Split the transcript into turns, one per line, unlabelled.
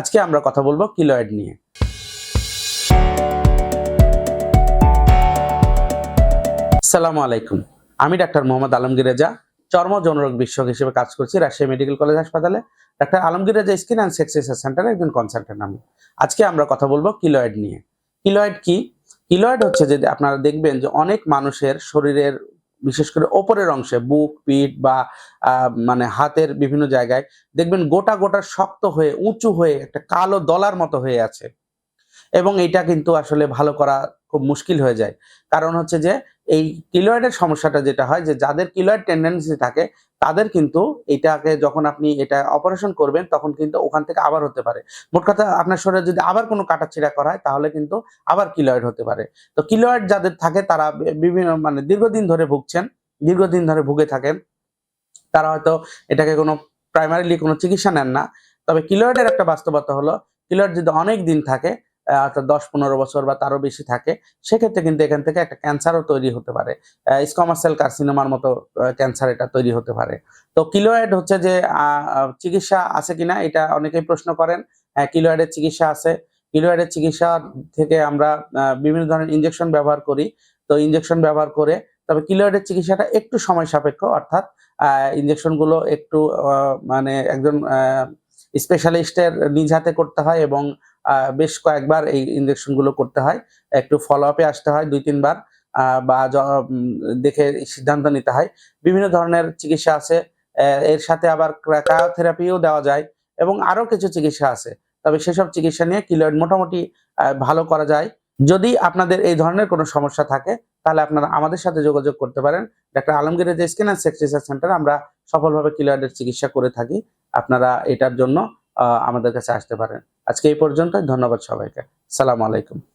আজকে আমরা কথা বলব কিলয়েড নিয়ে। আসসালামু আলাইকুম। আমি ডাক্তার মোহাম্মদ আলমগীর রেজা চর্ম যৌনরোগ বিশেষজ্ঞ হিসেবে কাজ করছি রাজশাহী মেডিকেল কলেজ হাসপাতালে। Doctor Alamgir Reza, skin and sex research সেন্টারে একজন কনসালটেন্ট আমি। আজকে আমরা কথা বলব কিলয়েড নিয়ে। কিলয়েড কি? কিলয়েড হচ্ছে যে আপনারা দেখবেন যে অনেক মানুষের শরীরের বিশেষ করে ওপরের অংশে, বুক, পিঠ বা মানে হাতের বিভিন্ন জায়গায়, দেখবেন গোটা গোটা শক্ত হয়ে, উঁচু হয়ে একটা কালো দলার মতো হয়ে আছে। এবং এটা কিন্তু আসলে ভালো করা খুব মুশকিল হয়ে যায়। কারণ হচ্ছে যে এই কিলয়েডের সমস্যাটা যেটা হয় যে যাদের কিলয়েড টেন্ডেন্সি থাকে, তাদের কিন্তু এটাকে যখন আপনি এটা অপারেশন করবেন, তখন কিন্তু ওখান থেকে আবার হতে পারে। মোট কথা আপনার শরীরে যদি আবার কোনো কাটাছিড়া করা হয়, তাহলে কিন্তু আবার কিলয়েড হতে পারে। তো কিলয়েড যাদের থাকে, তারা বিভিন্ন মানে দীর্ঘদিন ধরে ভুগছেন, দীর্ঘদিন ধরে ভুগে থাকেন, তারা হয়তো এটাকে কোনো প্রাইমারিলি কোনো চিকিৎসা নেন না। তবে কিলয়েডের একটা বাস্তবতা হলো কিলয়েড যদি অনেক দিন থাকে অর্থাৎ দশ পনেরো বছর বা তারও বেশি থাকে, সেক্ষেত্রে কিন্তু এখান থেকে একটা ক্যান্সারও তৈরি হতে পারে। স্কমাসেল কার্সিনোমার মতো ক্যান্সার এটা তৈরি হতে পারে। তো কিলোয়েড হচ্ছে যে চিকিৎসা আছে কিনা এটা অনেকেই প্রশ্ন করেন। হ্যাঁ কিলোয়েডের চিকিৎসা আছে। কিলোয়েডের চিকিৎসা থেকে আমরা বিভিন্ন ধরনের ইঞ্জেকশন ব্যবহার করি। তো ইঞ্জেকশন ব্যবহার করে, তবে কিলোয়েডের চিকিৎসাটা একটু সময় সাপেক্ষ, অর্থাৎ ইঞ্জেকশনগুলো একটু মানে একজন স্পেশালিস্টের নিজ হাতে করতে হয় এবং বেশ কয়েকবার এই ইনজেকশনগুলো করতে হয়। একটু ফলো আপে আসতে হয়, দুই, তিনবার বা দেখে সিদ্ধান্ত নিতে হয়। বিভিন্ন ধরনের চিকিৎসা আছে এর সাথে আবার ক্রায়োথেরাপিও দেওয়া যায় এবং আরও কিছু চিকিৎসা আছে। তবে সেসব চিকিৎসা নিয়ে কিলোয়েড মোটামুটি ভালো করা যায়। যদি আপনাদের এই ধরনের কোনো সমস্যা থাকে, তাহলে আপনারা আমাদের সাথে যোগাযোগ করতে পারেন। ডাক্তার আলমগীরের skin and sex research centre আমরা সফলভাবে কিলোয়েডের চিকিৎসা করে থাকি। আপনারা এটার জন্য আমাদের কাছে আসতে পারেন। আজকে এই পর্যন্ত ধন্যবাদ সবাইকে। সালাম আলাইকুম।